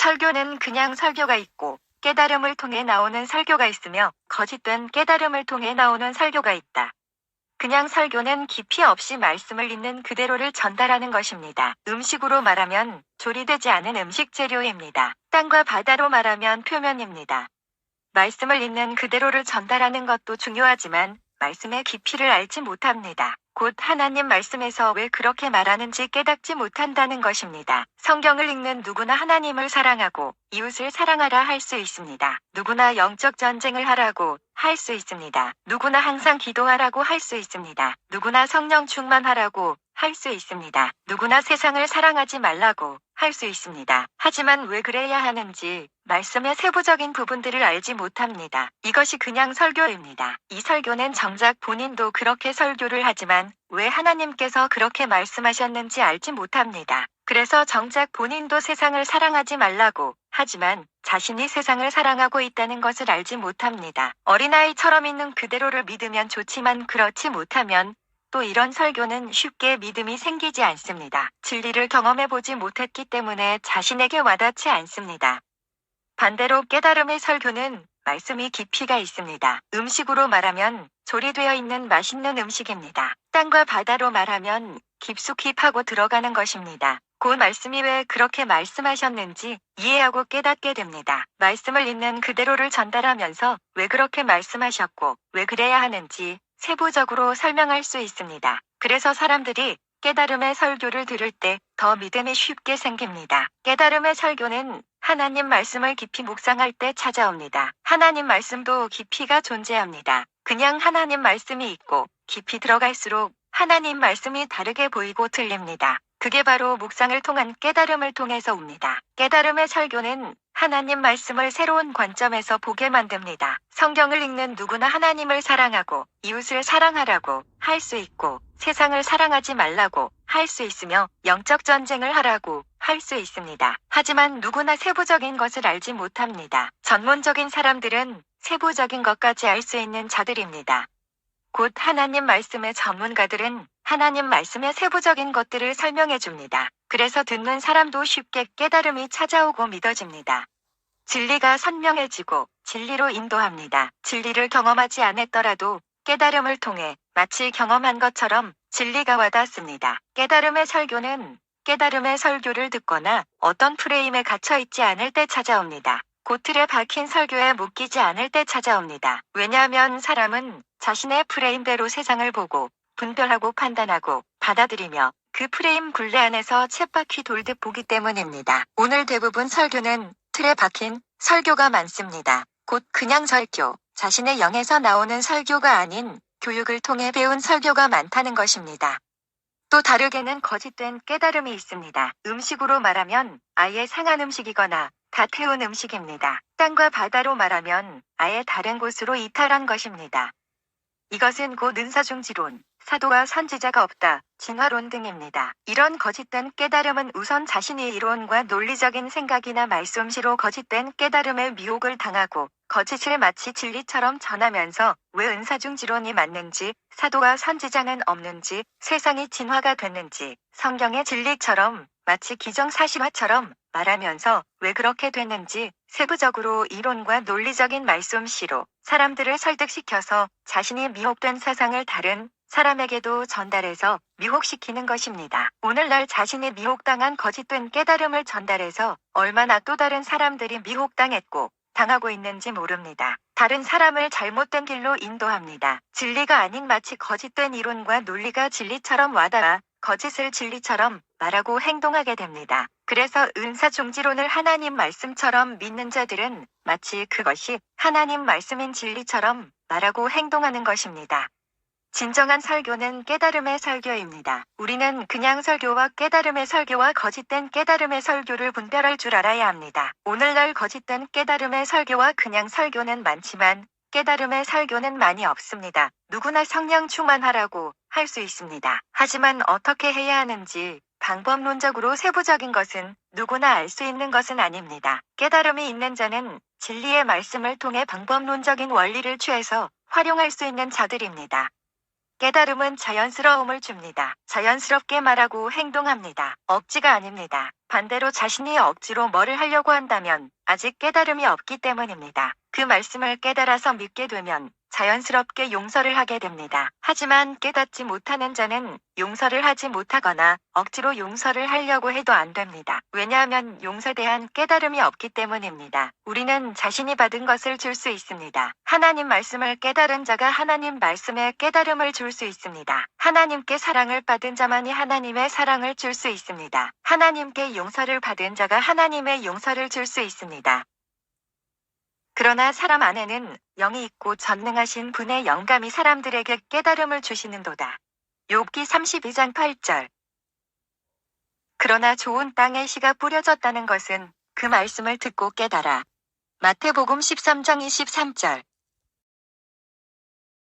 설교는 그냥 설교가 있고 깨달음을 통해 나오는 설교가 있으며 거짓된 깨달음을 통해 나오는 설교가 있다. 그냥 설교는 깊이 없이 말씀을 있는 그대로를 전달하는 것입니다. 음식으로 말하면 조리되지 않은 음식 재료입니다. 땅과 바다로 말하면 표면입니다. 말씀을 있는 그대로를 전달하는 것도 중요하지만 말씀의 깊이를 알지 못합니다. 곧 하나님 말씀에서 왜 그렇게 말하는지 깨닫지 못한다는 것입니다. 성경을 읽는 누구나 하나님을 사랑하고 이웃을 사랑하라 할 수 있습니다. 누구나 영적 전쟁을 하라고 할 수 있습니다. 누구나 항상 기도하라고 할 수 있습니다. 누구나 성령 충만하라고 할 수 있습니다. 누구나 세상을 사랑하지 말라고 할 수 있습니다. 하지만 왜 그래야 하는지 말씀의 세부적인 부분들을 알지 못합니다. 이것이 그냥 설교입니다. 이 설교는 정작 본인도 그렇게 설교를 하지만 왜 하나님께서 그렇게 말씀하셨는지 알지 못합니다. 그래서 정작 본인도 세상을 사랑하지 말라고 하지만 자신이 세상을 사랑하고 있다는 것을 알지 못합니다. 어린아이처럼 있는 그대로를 믿으면 좋지만 그렇지 못하면 또 이런 설교는 쉽게 믿음이 생기지 않습니다. 진리를 경험해보지 못했기 때문에 자신에게 와닿지 않습니다. 반대로 깨달음의 설교는 말씀이 깊이가 있습니다. 음식으로 말하면 조리되어 있는 맛있는 음식입니다. 땅과 바다로 말하면 깊숙이 파고 들어가는 것입니다. 그 말씀이 왜 그렇게 말씀하셨는지 이해하고 깨닫게 됩니다. 말씀을 있는 그대로를 전달하면서 왜 그렇게 말씀하셨고 왜 그래야 하는지 세부적으로 설명할 수 있습니다. 그래서 사람들이 깨달음의 설교를 들을 때 더 믿음이 쉽게 생깁니다. 깨달음의 설교는 하나님 말씀을 깊이 묵상할 때 찾아옵니다. 하나님 말씀도 깊이가 존재합니다. 그냥 하나님 말씀이 있고 깊이 들어갈수록 하나님 말씀이 다르게 보이고 들립니다. 그게 바로 묵상을 통한 깨달음을 통해서 옵니다. 깨달음의 설교는 하나님 말씀을 새로운 관점에서 보게 만듭니다. 성경을 읽는 누구나 하나님을 사랑하고 이웃을 사랑하라고 할 수 있고 세상을 사랑하지 말라고 할 수 있으며 영적 전쟁을 하라고 할 수 있습니다. 하지만 누구나 세부적인 것을 알지 못합니다. 전문적인 사람들은 세부적인 것까지 알 수 있는 자들입니다. 곧 하나님 말씀의 전문가들은 하나님 말씀의 세부적인 것들을 설명해 줍니다. 그래서 듣는 사람도 쉽게 깨달음이 찾아오고 믿어집니다. 진리가 선명해지고 진리로 인도합니다. 진리를 경험하지 않았더라도 깨달음을 통해 마치 경험한 것처럼 진리가 와닿습니다. 깨달음의 설교는 깨달음의 설교를 듣거나 어떤 프레임에 갇혀 있지 않을 때 찾아옵니다. 고틀에 박힌 설교에 묶이지 않을 때 찾아옵니다. 왜냐하면 사람은 자신의 프레임대로 세상을 보고 분별하고 판단하고 받아들이며 그 프레임 굴레 안에서 쳇바퀴 돌듯 보기 때문입니다. 오늘 대부분 설교는 틀에 박힌 설교가 많습니다. 곧 그냥 설교, 자신의 영에서 나오는 설교가 아닌 교육을 통해 배운 설교가 많다는 것입니다. 또 다르게는 거짓된 깨달음이 있습니다. 음식으로 말하면 아예 상한 음식이거나 다 태운 음식입니다. 땅과 바다로 말하면 아예 다른 곳으로 이탈한 것입니다. 이것은 곧 은사중지론, 사도와 선지자가 없다, 진화론 등입니다. 이런 거짓된 깨달음은 우선 자신이 이론과 논리적인 생각이나 말솜씨로 거짓된 깨달음에 미혹을 당하고 거짓을 마치 진리처럼 전하면서 왜 은사중지론이 맞는지, 사도와 선지자는 없는지, 세상이 진화가 됐는지, 성경의 진리처럼 마치 기정사실화처럼 말하면서 왜 그렇게 됐는지 세부적으로 이론과 논리적인 말솜씨로 사람들을 설득시켜서 자신이 미혹된 사상을 다른 사람에게도 전달해서 미혹시키는 것입니다. 오늘날 자신이 미혹당한 거짓된 깨달음을 전달해서 얼마나 또 다른 사람들이 미혹당했고 당하고 있는지 모릅니다. 다른 사람을 잘못된 길로 인도합니다. 진리가 아닌 마치 거짓된 이론과 논리가 진리처럼 와닿아 거짓을 진리처럼 말하고 행동하게 됩니다. 그래서 은사중지론을 하나님 말씀처럼 믿는 자들은 마치 그것이 하나님 말씀인 진리처럼 말하고 행동하는 것입니다. 진정한 설교는 깨달음의 설교입니다. 우리는 그냥 설교와 깨달음의 설교와 거짓된 깨달음의 설교를 분별할 줄 알아야 합니다. 오늘날 거짓된 깨달음의 설교와 그냥 설교는 많지만 깨달음의 설교는 많이 없습니다. 누구나 성령 충만하라고 할 수 있습니다. 하지만 어떻게 해야 하는지 방법론적으로 세부적인 것은 누구나 알 수 있는 것은 아닙니다. 깨달음이 있는 자는 진리의 말씀을 통해 방법론적인 원리를 취해서 활용할 수 있는 자들입니다. 깨달음은 자연스러움을 줍니다. 자연스럽게 말하고 행동합니다. 억지가 아닙니다. 반대로 자신이 억지로 뭐를 하려고 한다면 아직 깨달음이 없기 때문입니다. 그 말씀을 깨달아서 믿게 되면 자연스럽게 용서를 하게 됩니다. 하지만 깨닫지 못하는 자는 용서를 하지 못하거나 억지로 용서를 하려고 해도 안 됩니다. 왜냐하면 용서에 대한 깨달음이 없기 때문입니다. 우리는 자신이 받은 것을 줄 수 있습니다. 하나님 말씀을 깨달은 자가 하나님 말씀에 깨달음을 줄 수 있습니다. 하나님께 사랑을 받은 자만이 하나님의 사랑을 줄 수 있습니다. 하나님께 용서를 받은 자가 하나님의 용서를 줄 수 있습니다. 그러나 사람 안에는 영이 있고 전능하신 분의 영감이 사람들에게 깨달음을 주시는도다. 욥기 32장 8절. 그러나 좋은 땅에 씨가 뿌려졌다는 것은 그 말씀을 듣고 깨달아. 마태복음 13장 23절.